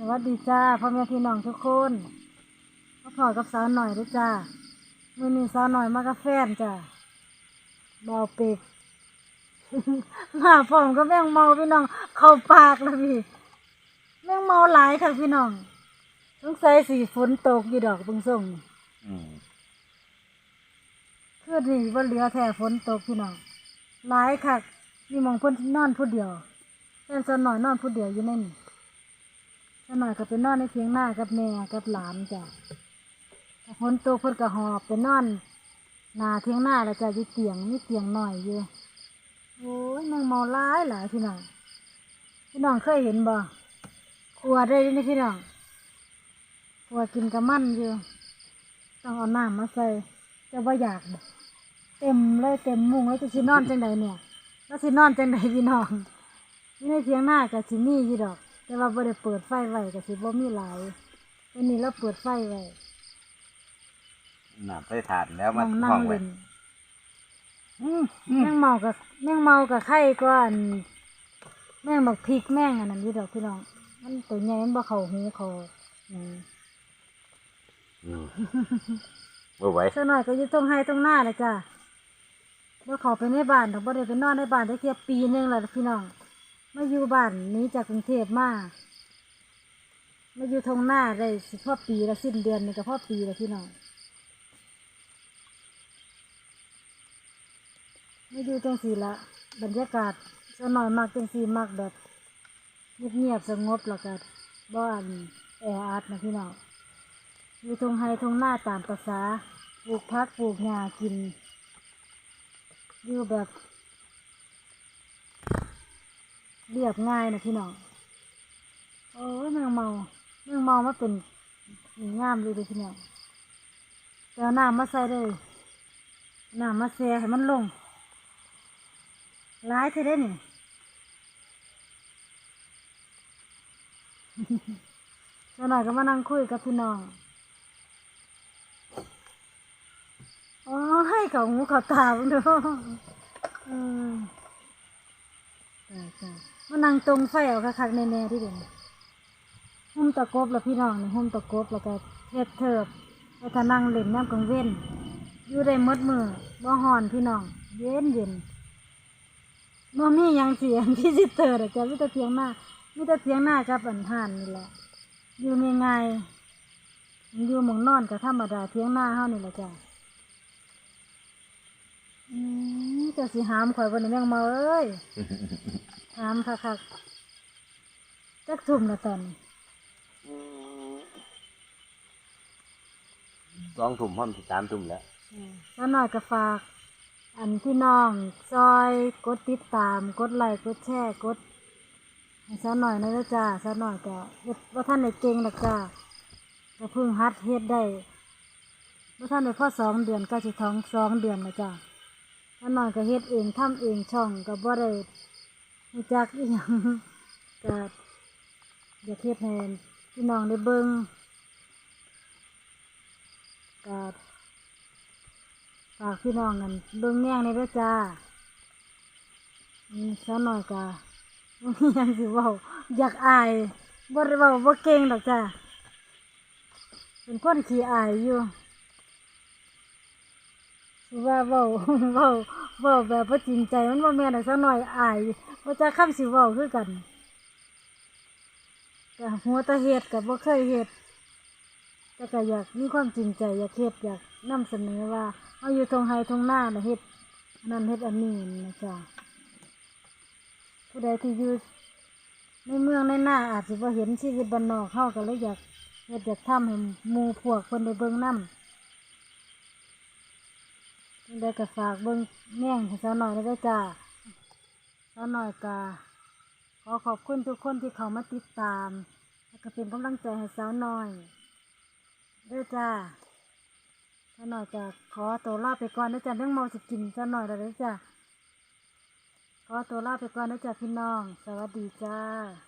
สวัสดีจ้าพ่อแม่พี่น้องทุกคนมาพอกับสาวหน่อยด้วยจ้ามื่อนี้สาวหน่อยมากับแฟนจ้าเบาเป็กมาพร้อมก็แม่งเมาพี่น้อง เข้าปากแล้วพี่แม่งเมาหลายค่ะพี่น้องต้องใส่สีฝนตกอยู่ดอกเบิ่งส่งอืมคือนี่ว่าเหลือแท้ฝนตกพี่น้องหลายค่ะนี่มองเพิ่นนอนผู้เดียวแฟนสาวหน่อยนอนผู้เดียวอยู่ในนี่ สาวหน่อยก็ไปนอนในเพียงหน้ากับแม่กับหลานจ้ะถ้าฝนตกเพิ่นก็หอบไปนอนหนาเทียงหน้าแล้วจ้ะอยู่เตียงมีเตียงหน่อยอยู่โอ้ยแมงเมาหลายหลายพี่น้องพี่น้องเคยเห็นบ่ขวดได้นี่พี่น้องขวดกินกับมันอยู่ต้องเอาน้ำมาใส่จะว่าอยากเต็มเลยเต็มมุงแล้วจะสินอนจังใดเนี่ยแล้วสินอนจังใดพี่น้องนี่ในเทียงหน้าก็สิมีอยู่ดอก แต่ว่าบ่ได้เปิดไฟไว้ก็สิบ่มีหลายวันนี้เราเปิดไฟไว้น้ำใส่ถาดแล้วมานั่งนั่ห้องงไว้เล่นแม่งเมากับแม่งเมากับไข่ก้อนแม่งบักพริกแม่งอันนั้นอยู่ดอกพี่น้อง มันตัวใหญ่มันบ่เข้าหูเขาอืมอืมบ่ไหวสักหน่อยก็อยู่ตรงไห้ตรงหน้าเลยจ้ะบ่เข้าไปในบ้านดอกบ่ได้ไปนอนในบ้านได้แค่ปีหนึงแล้วพี่น้อง มาอยู่บ้านนี้จากกรุงเทพมามาอยู่ทงหน้าได้สิพ่อปีละสิ้นเดือนนี่ก็พ่อปีละพี่น้องไม่ดูจังสีละบรรยากาศสหน่อยมากจังสีมากแบบเงียบๆสงบแล้วก็บ้านแออัดนะพี่น้องอยู่ทงไฮทงหน้าตามภาษาปลูกพักปลูกหญ้ากิน อยู่แบบ เรียบง่ายนะพี่น้องโอ้ยแมงเมาแมงเมามาเป็นงามเลยเด้อพี่น้องแต่เอาน้ำมาใส่เลยน้ำมาแช่ให้มันลงร้ายเธอได้นี่แล้วหน่อยก็มานั่งคุยกับพี่น้องโอ้ให้เขาหูเขาตาบิ่งเดูเออ จ้าจ้ามานั่งตรงไฟเอาคักๆแน่ๆที่เด่นหุ้มตะกบแล้วพี่น้องนี่หุ้มตะกบแล้วก็เฮ็ดเถิบแล้วก็นั่งเล่นน้ำกลางเว้นอยู่ได้มดมือบ่ฮ้อนพี่น้องเย็นเย็นบ่มียังเสียงที่สิเตอร์ดอกจ้ะมีแต่เพียงหน้ามีแต่เพียงหน้ากับอันห่านนี่แหละ อยู่ง่ายๆมันอยู่หมองนอนก็ธรรมดาเพียงหน้าเฮานี่แหละจ้ะ อืมเจะสิหามข่อยบ่ได้แม่งเมาเอ้ยหามคักๆจักทุ่มละตอนนี้สองทุ่มห้องสามทุ่มแล้วอืมแล้วน้อยก็ฝาก อันพี่น้องซอยกดติดตาม กดไลค์กดแชร์กดให้ซะหน่อยนะเด้อจ้าซะหน่อยก็เฮ็ดว่าท่านได้เก่งหรอกจ้าก็เพิ่งฮัดเฮ็ดได้ว่าท่านได้พอสองเดือนก็สิท้องสองเดือนแล้วจ้า ซะหน่อยก็เฮ็ดเองทำเองช่องก็บ่ได้รู้จักอีหยังก็อยากเฮ็ดให้พี่น้องได้เบิ่งก็ฝากพี่น้องกันเบิ่งแย่งในเด้อจ้าอืมซะหน่อยก็บ่มีหยังสิเว้าอยากอายบ่ได้เว้าบ่เก่งดอกจ้ะเป็นคนขี้อายอยู่ ว่าเว้าเว้าเว้าแบบบ่จริงใจมันบ่าแม่นดอกสักหน่อยอายบ่จักคำสิเว้าคือกันก็หัวตะเฮ็ดก็บ่เคยเฮ็ดแต่ก็อยากมีความจริงใจอยากเฮ็ดอยากนำเสนอว่าเฮาอยู่ตรงไห้ตรงหน้านะเฮ็ดนนั้นเฮ็ดอันนี้นะจ้ะผู้ใดที่อยู่ในเมืองในหน้าอาจจะบ่าเห็นชีวิตบ้านนอกเข้าก็เลยอยากเฮ็ดอยากทำให้มูพวกคนได้เบิ่งน้ำ ได้ก็ฝากเบิ่งแม่งให้สาวหน่อยได้จ้าสาวหน่อยกาขอขอบคุณทุกคนที่เขามาติดตาม แล้วก็เป็นกำลังใจให้สาวหน่อยเด้จ้าสาวหน่อยจะขอตัวลาไปก่อนเด้จ้าเรื่องเมาสิกินสาวหน่อยแล้วเด้จ้าขอตัวลาไปก่อนนะจ๊ะพี่น้อง สวัสดีจ้า